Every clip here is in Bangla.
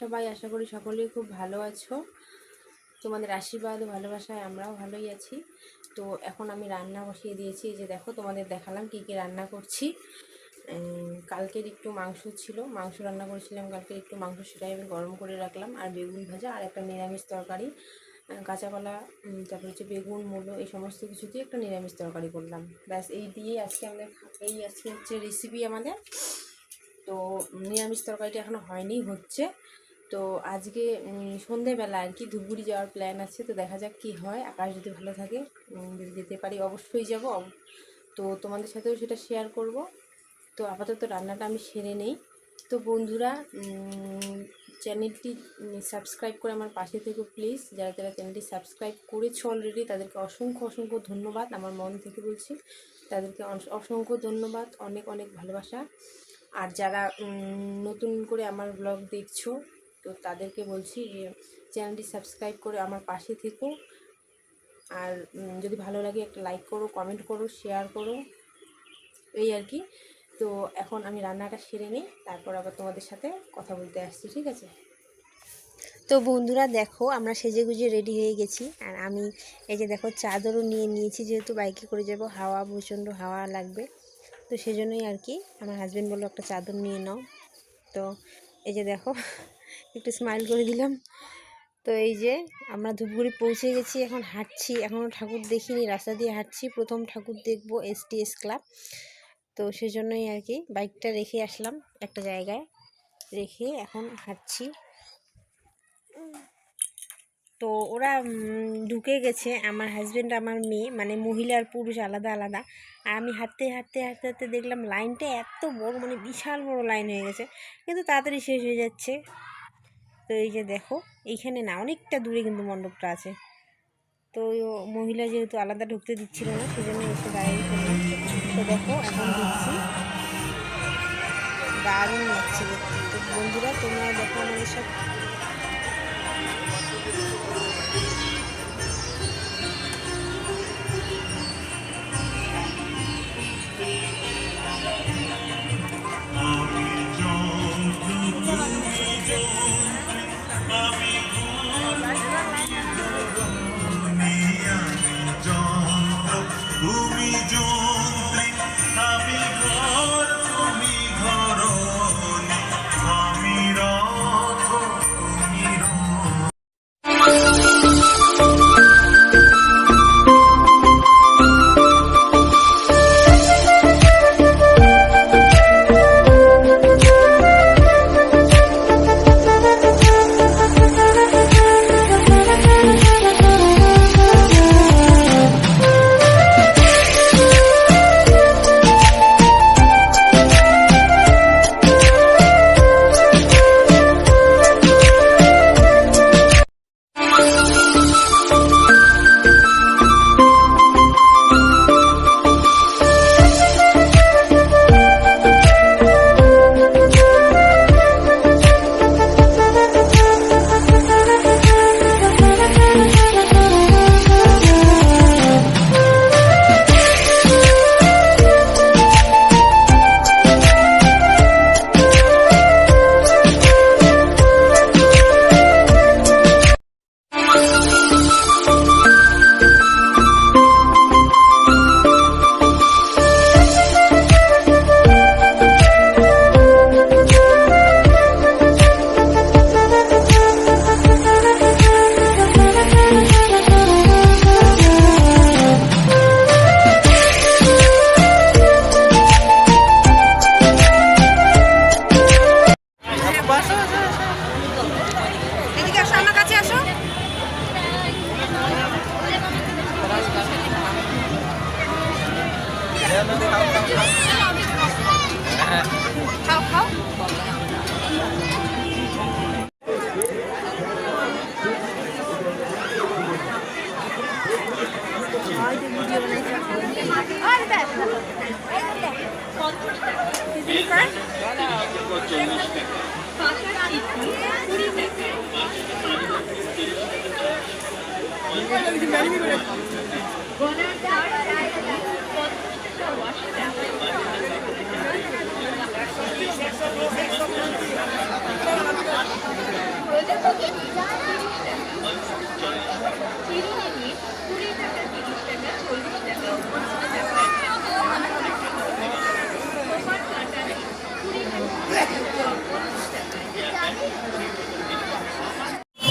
সবাই আশা করি সকলেই খুব ভালো আছো। তোমাদের আশীর্বাদ ও ভালোবাসায় আমরাও ভালোই আছি। তো এখন আমি রান্না বসিয়ে দিয়েছি যে দেখো তোমাদের দেখালাম কী কী রান্না করছি। কালকের একটু মাংস ছিল, মাংস রান্না করেছিলাম কালকের একটু মাংস সেটাই আমি গরম করে রাখলাম, আর বেগুন ভাজা আর একটা নিরামিষ তরকারি কাঁচাকলা তারপর হচ্ছে বেগুন, মূলো, এই সমস্ত কিছু দিয়ে একটা নিরামিষ তরকারি করলাম। ব্যাস, এই দিয়ে আজকে আমাদের এই আজকে হচ্ছে রেসিপি আমাদের। তো নিরামিষ তরকারিটা এখনও হয়নি, হচ্ছে। তো আজকে সন্ধেবেলা আর কি ধূপগুড়ি যাওয়ার প্ল্যান আছে, তো দেখা যাক কি হয়। আকাশ যদি ভালো থাকে যদি যেতে পারি অবশ্যই যাব। তো তোমাদের সাথেও সেটা শেয়ার করব। তো আপাতত রান্নাটা আমি সেরে নেই। তো বন্ধুরা চ্যানেলটি সাবস্ক্রাইব করে আমার পাশে থেকে প্লিজ যারা যারা চ্যানেলটি সাবস্ক্রাইব করেছ অলরেডি তাদেরকে অসংখ্য অসংখ্য ধন্যবাদ। আমার মন থেকে বলছি, তাদেরকে অস- অসংখ্য ধন্যবাদ। অনেক অনেক ভালোবাসা। আর যারা নতুন করে আমার ব্লগ দেখছ তো তাদেরকে বলছি চ্যানেলটি সাবস্ক্রাইব করে আমার পাশে থেকো। আর যদি ভালো লাগে একটা লাইক করো, কমেন্ট করো, শেয়ার করো। এই আর কি। তো এখন আমি রান্নাটা সেরে নিই, তারপর আবার তোমাদের সাথে কথা বলতে আসছি, ঠিক আছে? তো বন্ধুরা দেখো, আমরা সেজে গুজে রেডি হয়ে গেছি। আর আমি এই যে দেখো, চাদরও নিয়ে নিয়েছি, যেহেতু বাইকে করে যাব, হাওয়া, প্রচণ্ড হাওয়া লাগবে। তো সেজন্যই আর কি, আমার হাজব্যান্ড বলল, একটা চাদর নিয়ে নাও। তো এই যে দেখো একটু স্মাইল করে দিলাম। তো এই যে আমরা ধূপগুড়ি পৌঁছে গেছি, এখন হাঁটছি। এখনও ঠাকুর দেখিনি, রাস্তা দিয়ে হাঁটছি। প্রথম ঠাকুর দেখব এস টি এস ক্লাব তো সেজন্যই আর কি বাইকটা রেখে আসলাম একটা জায়গায়। রেখে এখন হাঁটছি। তো ওরা ঢুকে গেছে। আমার হাজব্যান্ড আমার মেয়ে মানে মহিলা আর পুরুষ আলাদা আলাদা। আর আমি হাঁটতে হাঁটতে হাঁটতে হাঁটতে দেখলাম লাইনটা এত বড় মানে বিশাল বড় লাইন হয়ে গেছে। কিন্তু তাড়াতাড়ি শেষ হয়ে যাচ্ছে। তো এই যে দেখো, এইখানে না অনেকটা দূরে কিন্তু মণ্ডপটা আছে। তো মহিলা যেহেতু আলাদা ঢুকতে দিচ্ছিল না, সেজন্য এসে দাঁড়িয়ে তো দেখো, এখন ঢুকছি। দারুণ লাগছে তো বন্ধুরা, তোমরা দেখো আমাদের সব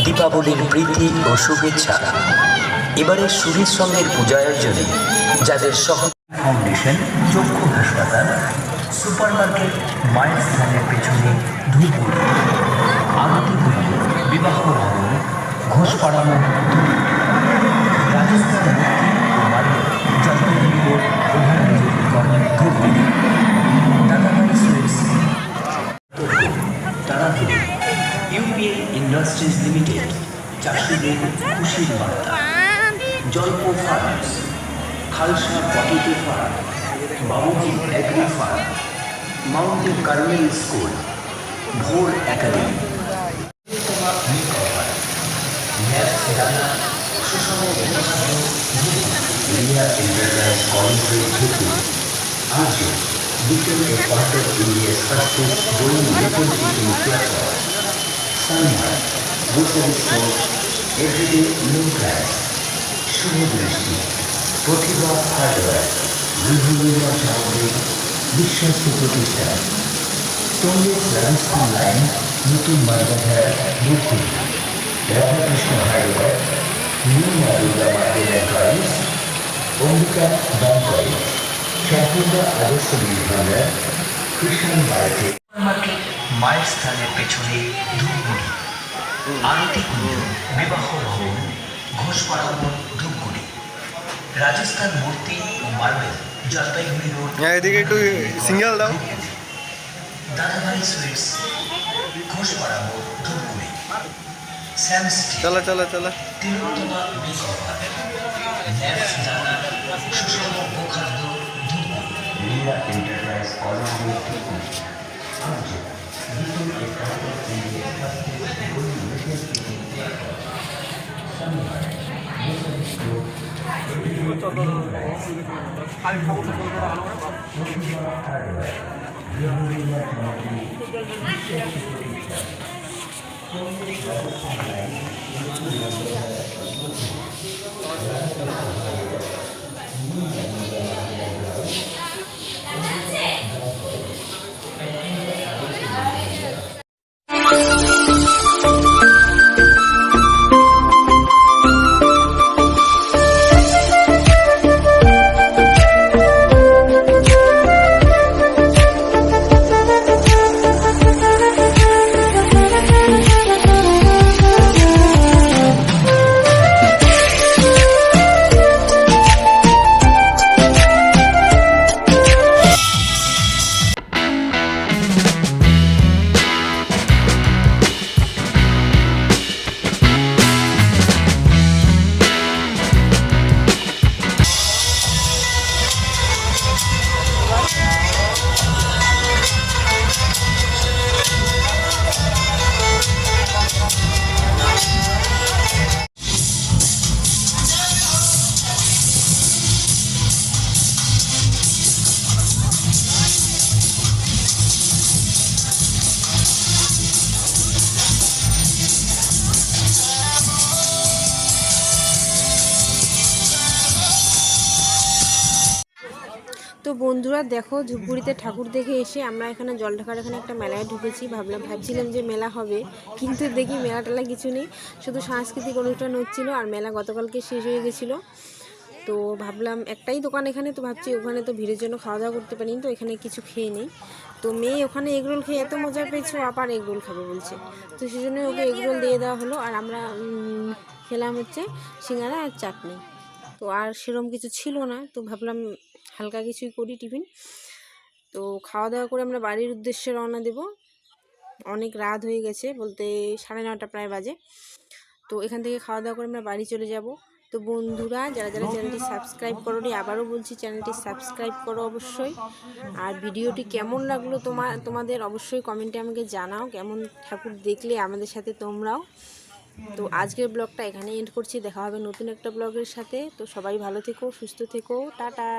দীপাবলির প্রীতি ও শুভেচ্ছা। এবারে সুরেশ সঙ্গের পূজা আয়োজনে যাদের সহ ফাউন্ডেশন চক্ষু হাসপাতাল সুপার মার্কেট মায়ের স্থানের পেছনে ধূপগুড়ি। আরতি পুজো বিবাহ ভবন ঘোষপাড়া মন্দির, রাজস্থান চাষিদের খুশির বার্তা। জলপো farms Khalsa potato farm Babuji agri farm mountain Carmel school, ভোর একাডেমি। সুষম India success bowling little teaching platform Sanmar everyday new class Shubho Drishti, Pratibha hardware বিভিন্ন সামগ্রী বিশ্বস্ত প্রতিষ্ঠান। স্টোনলেস রাজস্থান লাইন নতুন মার্গাধার বুদ্ধি Radhakrishna hardware, new Maa Durga market enterprise Ambika ব্যাংকয় সম্পূর্ণ আদর্শ বিভাগের কৃষ্ণ মার্কেট মায়ের স্থানের পেছনে ধূপগুড়ি। আরতি বিবাহ ভবন ঘোষপাড়া ধূপগুড়ি রাজস্থান মূর্তি ও মার্বেল জলপাইগুড়ি রোড একটু সিঙ্গেল দাও। দাদাভাই সুইটস ঘোষপাড়া মোড় ধূপগুড়ি চলো চলো চলো সুষম 哎，他不是说他老了吗？বন্ধুরা, দেখো ধূপগুড়িতে ঠাকুর দেখে এসে আমরা এখানে জল ঢাকার এখানে একটা মেলায় ঢুকেছি। ভাবলাম ভাবছিলাম যে মেলা হবে, কিন্তু দেখি মেলা টেলা কিছু নেই। শুধু সাংস্কৃতিক অনুষ্ঠান হচ্ছিল আর মেলা গতকালকে শেষ হয়ে গেছিল। তো ভাবলাম একটাই দোকান এখানে, তো ভাবছি ওখানে তো ভিড়ের জন্য খাওয়া দাওয়া করতে পারিনি, তো এখানে কিছু খেয়ে নেই। তো মেয়ে ওখানে এগরোল খেয়ে এত মজা পেয়েছে আবার এগরোল খাবে বলছে। তো সেই জন্য ওকে এগরোল দিয়ে দেওয়া হলো, আর আমরা খেলাম হচ্ছে সিঙ্গারা আর চাটনি। তো আর সেরম কিছু ছিল না, তো ভাবলাম হালকা কিছুই করি টিফিন। তো খাওয়া দাওয়া করে আমরা বাড়ির উদ্দেশ্যে রওনা দেব। অনেক রাত হয়ে গেছে বলতে সাড়ে নটা প্রায় বাজে। তো এখান থেকে খাওয়া দাওয়া করে আমরা বাড়ি চলে যাব। তো বন্ধুরা, যারা যারা চ্যানেলটি সাবস্ক্রাইব করোনি, আবারও বলছি চ্যানেলটি সাবস্ক্রাইব করো অবশ্যই। আর ভিডিওটি কেমন লাগল তোমার তোমাদের অবশ্যই কমেন্টে আমাকে জানাও। কেমন ঠাকুর দেখলে আমাদের সাথে তোমরাও। তো আজকের ব্লগটা এখানে এন্ড করছি। দেখা হবে নতুন একটা ব্লগের সাথে। তো সবাই ভালো থেকো, সুস্থ থেকো। টাটা!